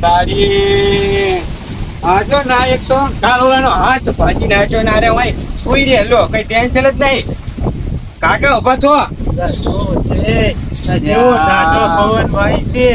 તારી હા જો ના એકસો કાળોવાનો હાથ ભાજી નાખ્યો ના રે સુઈ રે લો કઈ ટેન્શન જ નહીં કાકા ઊભા છો પવન ભાઈ છે.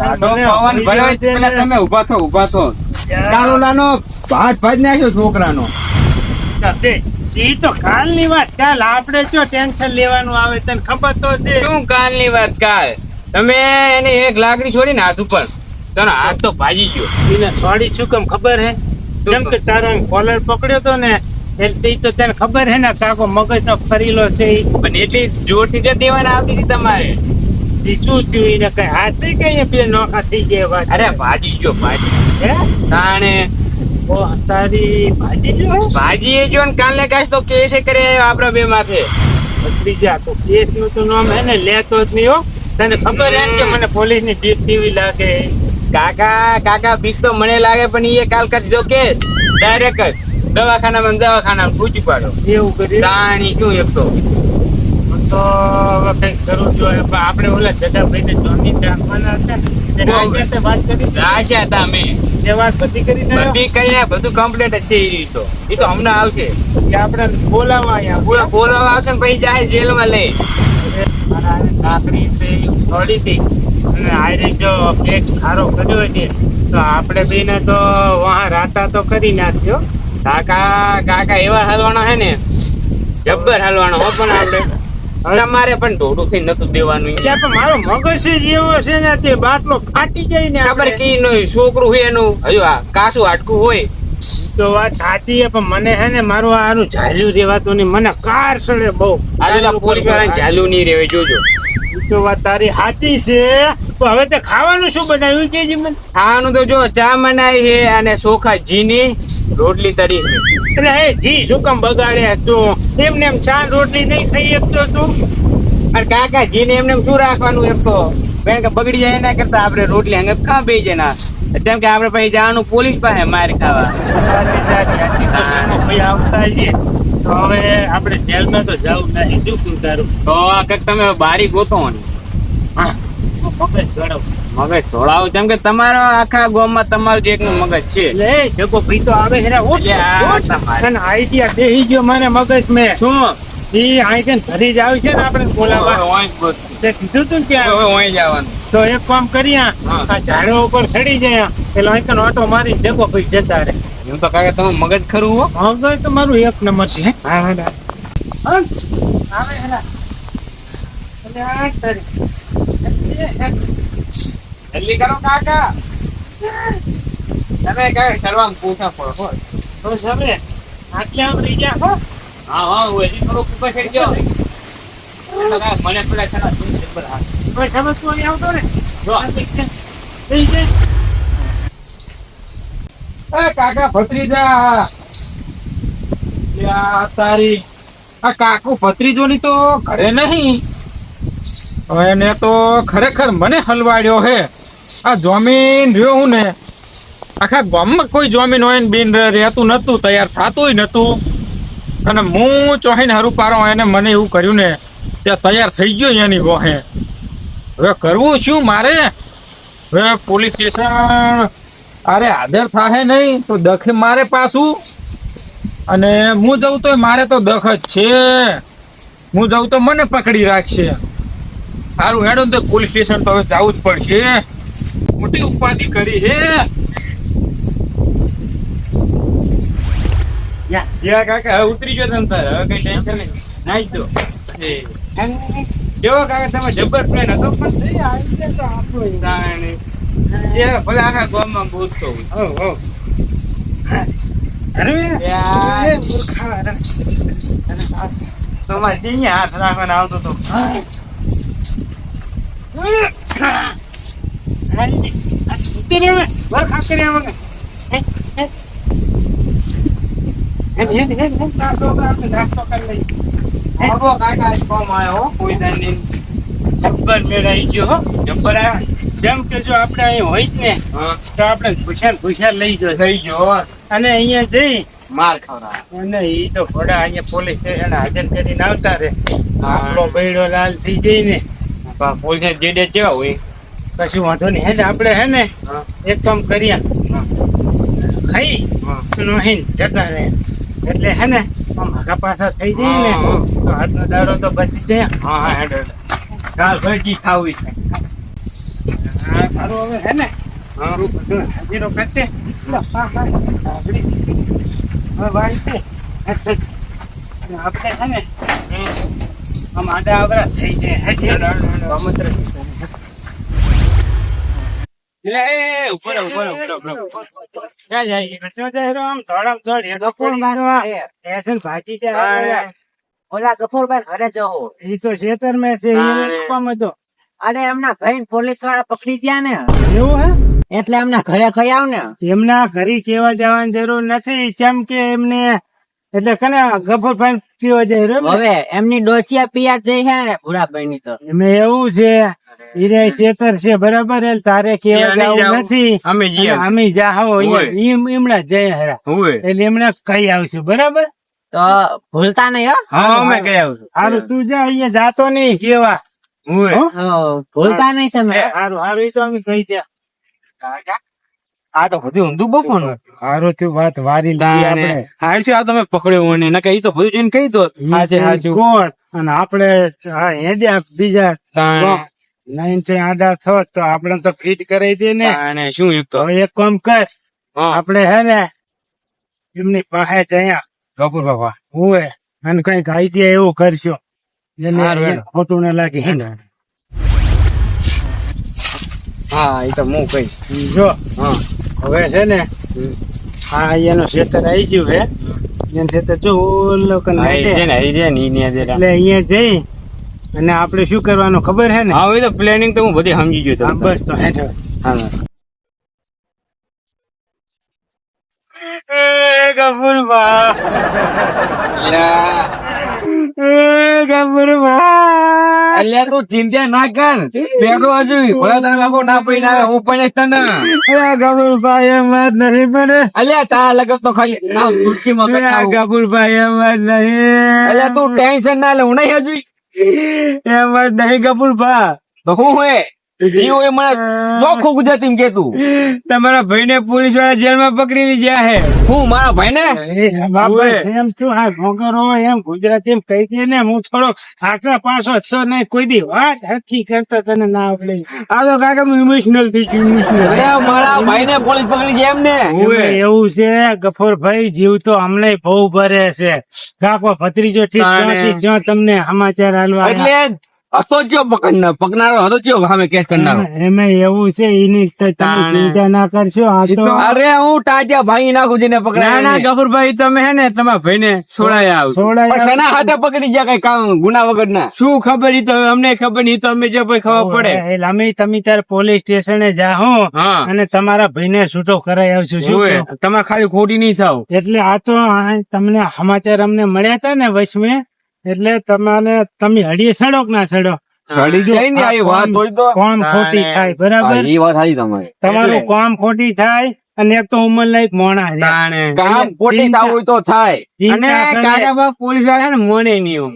પવન દે પેલા તમે ઊભા થો ઊભા થો. યાર. ભાત ભાજ નાખ્યો છોકરાનો. તે, તો કાલની વાત કાલ આપણે જો ટેન્શન લેવાનું આવે તને ખબર તો છે. શું કાલની વાત કાલ? તમે એની એક લાકડી છોડીને હાથ ઉપર. તને હાથ તો ભાજી ગયો. એને છોડી શું કેમ ખબર હે? જેમ કે તારો કોલર પકડ્યો તો ને એટલે તો તને ખબર હે ને કાકો મગજ નો ફરીલો છે પણ એટલી જોરથી જ દેવાના આવતી હતી તમારે. શું થયું? એને કઈ હાથ કઈ બે નોખા થઈ ગયા વાત અરે ભાજી ગયો ભાજી. હે? તાણે ઓ તારી ભાજી જો? ભાજી એ જો ને કાલને કાશ તો કેસે કરે આપડા બે માથે. ત્રીજા તો કેસનું તો નામ હે ને લેતો જ નહીં હો. તને ખબર હે કે મને પોલીસની જીપ કેવી લાગે? કાકા કાકા બીક તો મને લાગે પણ એ કાલ કરી દો કે ડાયરેક્ટ દવાખાનામાં દવાખાના પૂછી પાડો એવું કરી? તાણી શું એક તો? તો હવે કંઈક કરવું જોઈએ આપણે ઓલા જગાભાઈ ને જોની રાખવાના હતા વાત કરી રાશ્યા હતા અમે. તે વાત બધી કરી બધી કરીને બધું કમ્પ્લીટ જ છે એ તો. એ તો હમણાં આવશે. કે આપણે બોલાવા અહીંયા બોલાવા આવશે ને પછી જાય જેલમાં લઈ. મારા કાકડી છે એ હતી. અને આયરે જો પેટ ખારો કર્યો છે તો આપણે બેને તો વહાં રાતા તો કરી નાખ્યો. કાકા કાકા એવા હાલવાના હે ને? જબ્બર હાલવાનો હો પણ આપણે. તમારે પણ ઢોડું થઈ નતું દેવાનું. ત્યાં પણ મારો મગજ જેવો છે ને તે બાટલો ફાટી જાય ને ખબર કી નો છોકરું હોય એનું? હજુ આ કાસું આટકું હોય. તો વાત સાચી છે પણ મને હે ને મારું આનું ઝાલ્યું રેવાતું નહીં. મને કાર સડે બહુ આજુ પોલીસવાળા ઝાલ્યું નહીં રેવે જોજો. તો વાત તારી સાચી છે. પણ હવે તે ખાવાનું શું બનાવ્યું કેજી જીમન ખાવાનું તો જો ચા બનાવી છે અને ચોખા જીની રોટલી તરી એટલે હે જી શું કામ બગાડ્યા તું? એમને એમ ચા રોટલી નહીં ખાઈ શકતો તું. અને કાકા જીને એમને શું રાખવાનું એક તો? કારણ કે બગડી જાય એના કરતા આપણે રોટલી હંગે કાં બે જાય ના જેમ કે આપણે પછી જવાનું પોલીસ પાસે માર ખાવા. તો આવતા છે? તો હવે આપણે જેલમાં તો જવું નહીં. શું તું તારું? તો આ કંઈક તમે બારી ગોતો ને હા. મગજ ગળો મગજ જેમ કે તમારો આખા ગામમાં તમારું એક એકનું મગજ છે. લે તો આવે હેરા. તમારે. અને આઈડિયા દેહી ગયો મને મગજ મેં. શું? ઈ આઈકન ઘરે જ આવી છે ને આપણે બોલાવવા. ઓય ઓય તે કીધું તું ને કે ઓય ઓય જવાનું. તો એક કામ કરીએ આ ઝાડો ઉપર ચડી જાય એટલે આઈકન ઓટો મારી જકો જતા રે એમ તો કાકા તમે મગજ ખરું હો? હવે તો મારું એક નંબર છે. હા હા આવે આ તારી. જલ્દી કરો કાકા. તમે કઈ કરવા પૂછા પડો હો. તો તમે આટલે આમ રહી ગયા હો. હા હા હું હજી થોડુંક ઉપર ચડી ગયો મને પેલા છેલ્લા દૂધ જબ્બર હા હવે સમજ તું અહીં આવતો ને. જો. આ કાકા ભત્રીજા. તારી આ કાકુ ભત્રીજોની તો ઘરે નહીં. એને તો ખરેખર મને હલવાડ્યો હે. આ જમીન રહ્યો હું ને, આખા ગામમાં કોઈ જમીન હોય ને બિન રહેતું નતું, તૈયાર થતું નતું. અને હું ચોહીને હરું પારો એને મને એવું કર્યું ને, ત્યાં તૈયાર થઈ ગયો એની વહે. હવે કરવું શું મારે? હવે પોલીસ સ્ટેશન અરે આદર થાય નહીં, તો દખે મારે પાછું. અને હું જઉં તો મારે તો દખ જ છે. હું જઉં તો મને પકડી રાખશે. સારું હેડો ને તો પોલીસ સ્ટેશન તો હવે જવું જ પડશે. મોટી ઉપાધિ કરી હે. યા કાકા ઉતરી ગયો તમ તાર. હવે કઈ ટેન્શન નહીં. નાઈ દો. કેવો કાકા તમે જબ્બર પ્લેન હતો પણ? તાણે. એ ભલે આખા ગામમાં બોલતો. હો, હો. તમારે હાથ રાખવાનો આવતો તો. જબ્બર મેળ આવી ગયો હો જબ્બર આવ્યો જેમ કે જો આપણે અહીં હોય જ ને તો આપણે ભૂસાર ભૂસાર લઈ ગયો અને અહીંયા જઈ માર ખવડાવે અને એ તો ઘોડા અહીંયા પોલીસ સ્ટેશન હાજર કરીને આવતા રે. આપણો બૈડો લાલ થઈ જઈ ને પોલીસ જેડે કેવા હોય કશું વાંધો નહીં. હે ને આપણે હે ને. એક કામ કરીએ. ખાઈ. હા. અને જતા રહે. એટલે હે ને આમ આગા પાછા થઈ જાય ને. તો હાથનો દાડો તો બચી જાય. હા હા હેડો કાલ ભરજી ખાવી છે. હા સારું હવે હે ને. હાજીરો કરતે આપણે હે ને આમ આડા આવડા થઈ જાય. હે લે એ ઉપર ઉપર ઉપર ઉપર ક્યાં જાય કચો જાય આમ ધોળામ ધોળ એ. મારવા એસન ભાજી જાય ઓલા ગફોરભાઈ ઘરે જવો એ તો શેતર મેં છે હતો અને એમના ભાઈ પોલીસવાળા પકડી ગયા ને. એવું હે? એટલે એમના ઘરે આવ ને. એમના ઘરે કેવા જવાની જરૂર નથી. કેમ કે એમને એટલે કને ગફરભાઈ પીવા જાય રે હવે એમની ડોસિયા પિયા જઈ હે ને ભૂરાભાઈ ની તો. એમ એવું છે. ઈરે ખેતર છે બરાબર? એટલે તારે કેવા જવું. નથી. અમે જઈએ. અને અમે જાહો. એમણા જય હરા. એટલે એમણે કઈ આવશું બરાબર? તો ભૂલતા નહીં હો. હા અમે કઈ આવશું. હારું તું જા અહીંયા જાતો નહીં કેવા? હો? હો, ભૂલતા નહીં તમે. હારું હારું ઈ તો અમે કહી દે. આ તો બધું ઊંધું પણ હારું તું વાત વારી લીધી આપણે. આ તમે પકડ્યો મને નકર ઈ તો બધું જઈને કહી દો આજે હાજુ કોણ? અને આપણે આ હેડ્યા બીજા. લાઈન નાઈન છે આડા થોત તો આપણે તો ફિટ કરી દે ને. અને શું એક તો? એક કામ કર. આપણે હે ને એમની પાસે જ અહીંયા. ગપુર બાપા. હુએ અને કંઈક આઈડિયા એવું કરશો. એને. ખોટું ને લાગે હા એ તો હું કઈ જો. હા. હવે છે ને આ અહીંયાનો ખેતર આવી ગયું છે. એનું ખેતર જો ઓલો હા, એટલે અહીંયા જઈ અને આપણે શું કરવાનું ખબર છે ને? હવે તો પ્લેનિંગ તો હું બધી સમજી ગયો હા, તો બસ તો હેઠો હા. ગફુરબા. અલ્યા તું ચિંતા ના કર. પેલો હજુ ભલા તારા બાપુ ના પડી ના હું પણ તને. એ ગફુરબા એમ વાત નહીં પડે. અલ્યા તારા લગન તો ખાલી દુડકીમાં એ કટાવું. ગફુરબા એમ વાત નહીં. અલ્યા તું ટેન્શન ના લે હું નહીં હજુ. એમ વાત નહીં ગફુરબા તો હું હે? હોય મને ચોખ્ખું ગુજરાતી કેતું તમારા ભાઈ ને પોલીસવાળા જેલમાં પકડી ગયા હે. હું મારા ભાઈ ને બાપા, એમ શું આ હોય એમ ગુજરાતી એમ કહી દે ને હું થોડો આકરા પાછો છો નહીં કોઈ દી વાત હકી કરતા તને ના આવડે. આ તો કાકા ઇમોશનલ થઈ ગયું ઇમોશનલ મારા ભાઈ ને પોલીસ પકડી ગયા એમ ને એવું છે ગફોરભાઈ જીવ તો અમને બહુ ભરે છે. કાકો ભત્રીજો ઠીક જ્યાં તમને સમાચાર હાલવા એટલે હતો પકડનાર પકનારો હતો સામે કેસ કરનારો? એમાં એવું છે એની તમે ચિંતા ના કરશો આ તો અરે હું તાજા ભાઈ નાખું જેને પકડાય ગફુરભાઈ તમે હે ને તમારા ભાઈ ને છોડાયા આવ છોડાય સના હાથે પકડી ગયા કઈ કામ ગુના વગર ના શું ખબર ઈ તો અમને ખબર નહીં તો અમે જે ભાઈ ખબર પડે. એટલે અમે તમે ત્યારે પોલીસ સ્ટેશને જાહો હા અને તમારા ભાઈને છૂટો કરાઈ આવશું શું તમે તમારે ખાલી ખોટી નહીં થાવ. એટલે આ તો તમને સમાચાર અમને મળ્યા હતા ને વચમે એટલે તમારે તમે હડીએ સડો કે ના સડો કોમ ખોટી થાય બરાબર? તમારી. તમારું કામ ખોટી થાય અને એક તો ઉંમર લાયક મોણા કામ ખોટી હોય તો થાય. અને. બાપ પોલીસવાળા ને મોને નહીં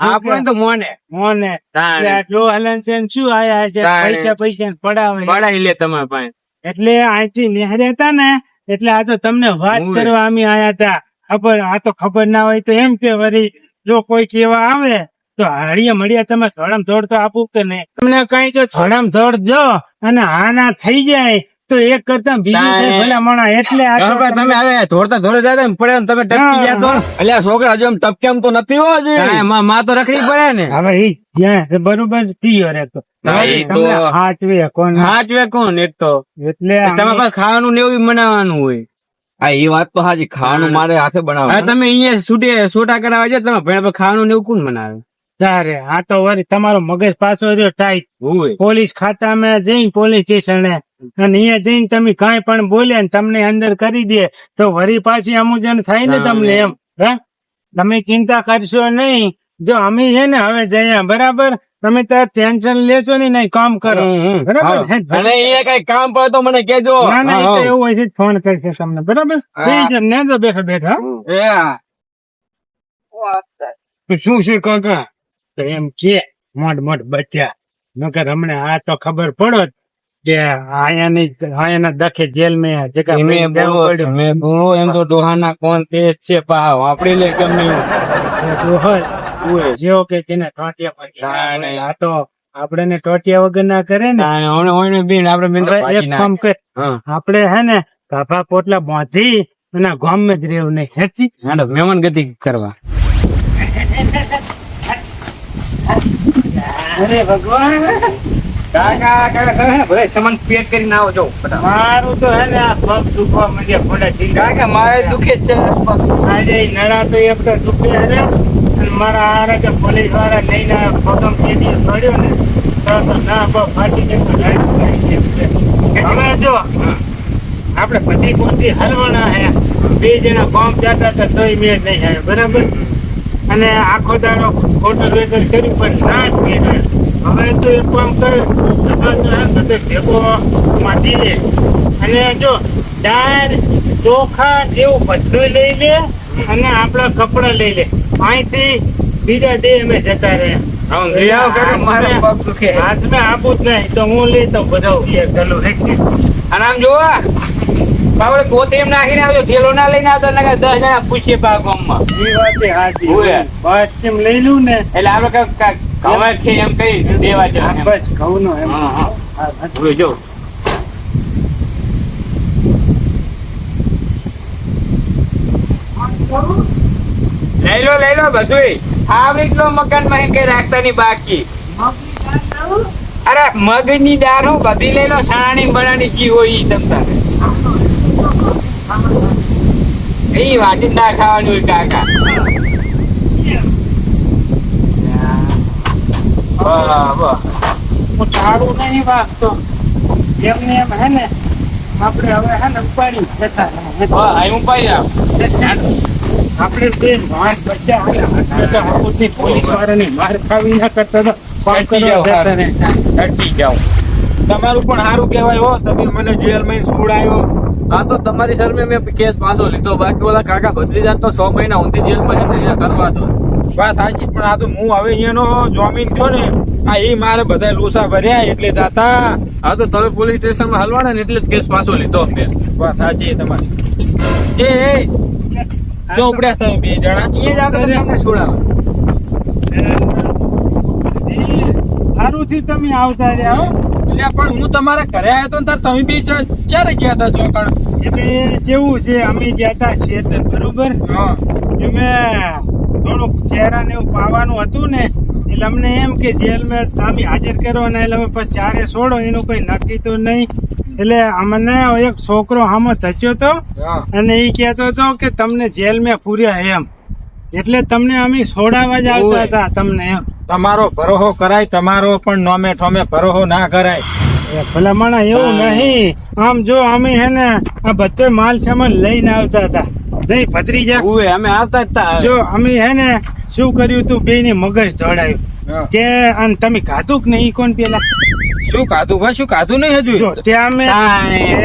આપણે તો મોને મોને આટલું જો હલન ચલન શું આયા છે? પૈસા પૈસા પડાવે. પડાવી લે તમારા પાસે. એટલે અહીંથી નિહાર્યા હતા ને એટલે આ તો તમને વાત. કરવા અમે આયા હતા. ખબર આ તો ખબર ના હોય તો એમ કે વળી જો કોઈ કેવા આવે તો હાડીએ મળ્યા તમે ધોળામ ધોળ તો આપું કે નહીં? તમને કઈ જો ધોળામ ધોળ જો અને હા ના થઈ જાય તો એક કરતા બીજું ભલા માણા એટલે તમે હવે ધોળતા ધોળે જાય પડે તમે ટપકી ગયા તો? અલ્યા છોકરા હજુ એમ ટપકે તો નથી હો હજુ માં તો રખડી પડે ને. હવે એ જ્યાં બરોબર પીયો રે તો હા, ઈ તો- તમને હાચવે કોણ? હાચવે કોણ? એક તો. એટલે તમારે ખાવાનું ને એવું બનાવવાનું હોય. હા એ વાત તો હાજી ખાવાનું મારે હાથે હવે તમે અહીંયા છૂટે છોટા કરાવવા જાય તમે. ભાઈ ખાવાનું ને એવું કોણ બનાવે? તારે આ તો વળી તમારો મગજ પાછો રહ્યો ટાઈટ પોલીસ ખાતામાં જઈ પોલીસ સ્ટેશને અને અહીંયા જઈને તમે કાંઈ પણ બોલ્યા ને તમને અંદર કરી દે તો વરી પાછી અમુજન થાય ને તમને એમ. હા? તમે ચિંતા કરશો નહીં. જો અમે છે ને હવે જઈએ બરાબર? તમે તાર ટેન્શન લેશો ને નહીં કામ કરો. બરાબર? અને એ કઈ કામ પડે તો મને કેજો ના ના એવું હોય છે ફોન કરશે તમને. બરાબર? ને જો બેઠો બેઠા શું છે કાકા? તો એમ કે મોટ મોટ બચ્યા. નકર હમણાં આ તો ખબર પડો કે આયાની આયાના દખે જેલ મેં જગા બોલો, બોલો, એમ તો ડોહાના કોણ તે છે પા આપડી લે ગમે એવું. જેવો કે તેને ટોટિયા. આ તો આપડે ને ટોટિયા વગર ના કરે ને. એક કામ કર. આપડે હે ને કાફા પોટલા બાંધી અને ગામ જ રહેવું નહીં. હેચી. હાલો, મહેમાન ગતિ કરવા. અરે ભગવાન. કાકા કાકા હે ભલે સામાન કરીને આવો જો મારું તો હે ને આ પગ દુખવા માંડ્યા પડે કાકા મારે દુખે જ છે આજે નડા નળા તો એક તો દુખે અને મારા હારે કે પોલીસવાળા લઈને આવ્યા, કેદી પડ્યો ને તો ના બહુ ફાટી તો હવે જો આપણે પતિ પહોંચી હલવાના હે બે જણા બોમ્બ જતા હતા તોય મેળ નહીં આવે બરાબર અને આખો દાડો ફોટો વેગર કર્યું પણ ના જ મેળ. હવે તો એક કામ કરે ભેગો માંથી લે અને જો દાળ ચોખા જેવું બધું લઈ લે અને આપણા કપડા લઈ લે. અહીંથી બીજા ડે અમે જતા રહ્યા. હાથમાં આપું જ નહીં તો હું લઈ તો બધો અને આમ જોવા બાવળે પોતે એમ નાખીને આવજો થેલો ના લઈને આવતો ને દસ જણા પૂછીએ પા ગામમાં. એ વાત એ હાચી. બસ એમ લઈ લઉં ને. એટલે આપણે કઈ હવે એમ કહી દેવા જો બસ ઘઉં નો એમ. હા, જો. લઈ લો લઈ લો બધુંય. આવી લો મકાનમાં કઈ રાખતા ની બાકી. અરે મગની દાળ હું બધી લઈ લો સાણી બનાની જી હોય તમતા એ વાટી ના ખાવાનું કાકા. હું. ઝાડુ નહીં વાગતો. એમને એમ હે ને આપણે હવે હે ને ઉપાડી જતા પાઈ જાવ આપણે બે માર બચ્યા હે ને, તો આપોથી પોલીસ વાળાની માર ખાવી ના કરતા તો જતા રહ્યા. અટકી જાવ તમારું પણ સારું કહેવાય હો. તમે મને જેલમાં છોડાયો હા તો તમારી શરમે મેં કેસ પાછો લીધો. બાકી ઓલા કાકા ભત્રીજા તો સો મહિના ઊંધી જેલમાં છે ને અહીંયા કરવા દો બસ સાચી પણ આ તો હું હવે અહીંયાનો જોમીન થયો ને આ એ મારે બધા લોસા ભર્યા એટલે જાતા. હા તો તમે પોલીસ સ્ટેશનમાં હલવાના ને એટલે જ કેસ પાછો લીધો મેં. બસ સાચી તમારી. એ. જો ઉપડ્યા તમે બે જણા. એ જ આગળ તમને છોડાવે. એ સારું થયું તમે આવતા રહ્યા. એટલે પણ હું તમારા ઘરે આવ્યો તો ને તાર તમે બી ક્યારે ગયા હતા ચોકણ એટલે જેવું છે અમે ગયા તા શેતર બરોબર? હા. અમે થોડુંક ચહેરા ને એવું પાવાનું હતું ને એટલે અમને એમ કે જેલ મેં તમે હાજર કરો ને એટલે અમે પછી ચારે છોડો એનું કઈ નક્કી તો નહીં. એટલે અમને એક છોકરો હામો થચ્યો તો અને એ કહેતો હતો કે તમને જેલ મેં પૂર્યા એમ. એટલે તમને અમે છોડાવવા જ આવતા હતા તમને એમ. તમારો ભરોહો કરાય તમારો પણ નોમે ઠોમે ભરોહો ના કરાય. ભલામણા એવું નહીં. આમ જો અમે હે ને આ બધો માલ સામાન લઈને આવતા હતા. નહીં ભત્રીજા. ઉવે અમે આવતા હતા જો અમે હે ને શું કર્યું તું બે ની મગજ દોડાયું. કે અને તમે ખાધું કે નહીં કોણ પેલા? શું કાધું ભાઈ શું કાધું નહીં હજુ? જો ત્યાં અમે.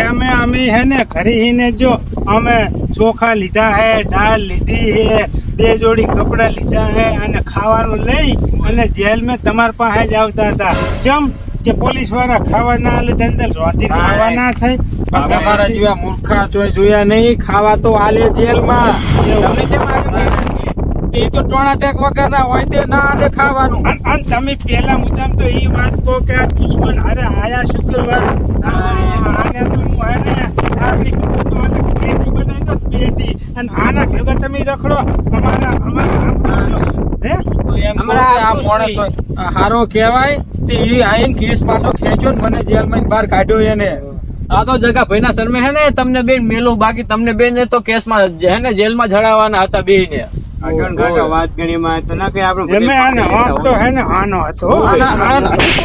અમે અમે હે ને ઘરે હીને જો અમે ચોખા લીધા હે દાળ લીધી હે બે જોડી કપડા લીધા હે અને ખાવાનું લઈ અને જેલ મેં તમારા પાસે જ આવતા હતા. ચમ કે પોલીસવાળા ખાવા ના આલે ધંધલ રોટી ખાવા ના થાય તમારા જેવા મૂર્ખા જોયા નહીં ખાવા તો આલે જેલમાં. તમને કેમ એ તો ટોણા ટેક વગર ના હોય તે ના આલે ખાવાનું. અને તમે પેલા મુદ્દામ તો એ વાત કહો કે આ દુશ્મન અરે આયા શુક્રવાર. આને તો હું આને આપણી કબૂત પેટી બનાવી દો પેટી અને આના ભેગા તમે રખડો તમારા અમારા આપણું તો હારો કહેવાય તે ઈ આઈને કેસ પાછો ખેંચ્યો ને મને જેલમાં બહાર કાઢ્યો એને. આ તો જગા ભાઈના શરમે હે ને તમને બેન મેલું બાકી તમને બેન ને તો કેસમાં હે ને જેલમાં જડાવવાના હતા બે ને વાત ગણીમાં તો ના કે આપણે એમે આને વાંક તો હે ને આનો હતો.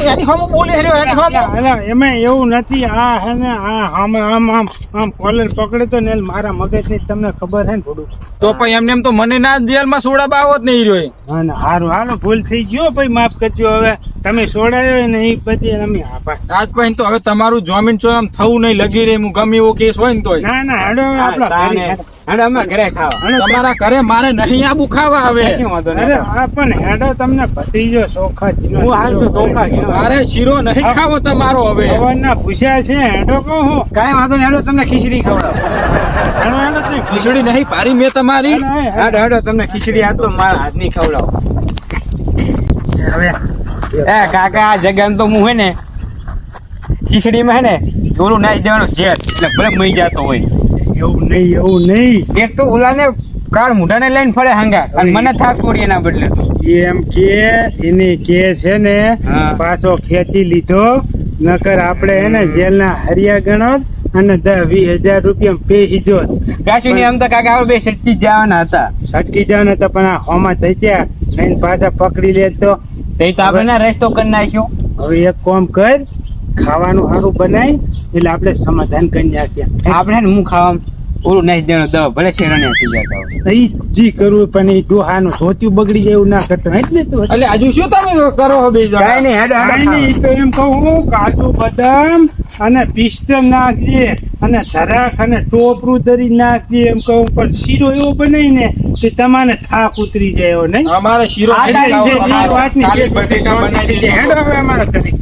એની સામે બોલે એની સામે. એમે એવું નથી આ હે ને આ આમ આમ આમ આમ કોલર પકડે તો ને મારા મગજની તમને ખબર હે ને થોડું તો પછી એમને એમ તો મને ના જેલમાં સોડા આવો જ નહીં રહ્યો. હા ને હારું હાલો ભૂલ થઈ ગયો ભાઈ માફ કરજો હવે. તમે છોડાયો ને એ બધી અમે આપા રાજભાઈ તો હવે તમારું જામીન છો એમ થવું નહીં લગી રહે હું ગમે એવો કેસ હોય ને તો ના ના હેડો આપડે અમે ઘરે ખાવા. તમારા ઘરે મારે નહીં આબુ ખાવા આવે. શું વાંધો અરે આ પણ હેડો તમને ભત્રીજો ચોખા હું હાલ છું ચોખા. મારે શીરો નહીં ખાવો તમારો હવે. ના પૂછ્યા છે હેડો કહું. હું કાંઈ વાંધો નહીં હાડો તમને ખીચડી ખવડાવો. ખીચડી નહીં પારી મેં તમારી. હેડો, હેડો. તમને ખીચડી આજ તો મારા હાથની ખવડાવો. હવે એ કાકા આ જગ્યા તો હું હે ને ખીચડીમાં હે ને ઓલું નાઈ દેવાનું જેલ એટલે ભલે મરી જતો હોય. એવું નહીં એવું નહીં. એક તો ઓલાને કાળ મૂઢાને લઈને ફરે હાંગા અને મને થાક પડી એના બદલે એમ કે એને કે છે ને પાછો ખેંચી લીધો નકર આપણે એને જેલના હરિયા ગણો અને દસ વીસ હજાર રૂપિયા પેહી જો ની આમ તો કાકા હવે બે સટકી જવાના હતા. સટકી જવાના હતા પણ આ હોમાં થઈ ગયા નહીં પાછા પકડી લે તો તે તો આપણે ના રસ્તો કરી નાખ્યો. હવે એક કોમ કર ખાવાનું સારું બનાય એટલે આપણે સમાધાન કરી નાખ્યા આપણે હું ખાવા ઓલું નહીં દેવાનું દવા ભલે શેરણે આપી જતા હોય ઈ જી કરવું પણ એ ડોહાનું ધોતિયું બગડી જાય એવું ના કરતા. એટલે તો એટલે હજુ શું તમે કરો હો બે કાઈ નહીં હેડ કાંઈ નહીં, તો એમ કહું હું કાજુ બદામ અને પિસ્તમ નાખીએ અને ધરાક અને ટોપરું ધરી નાખીએ એમ કહું. પણ શીરો એવો બનાવી ને કે તમારે થાક ઉતરી જાય એવો નહીં? અમારે શીરો વાતની બટેકા બનાવી. હેડો હવે અમારે ઘરે.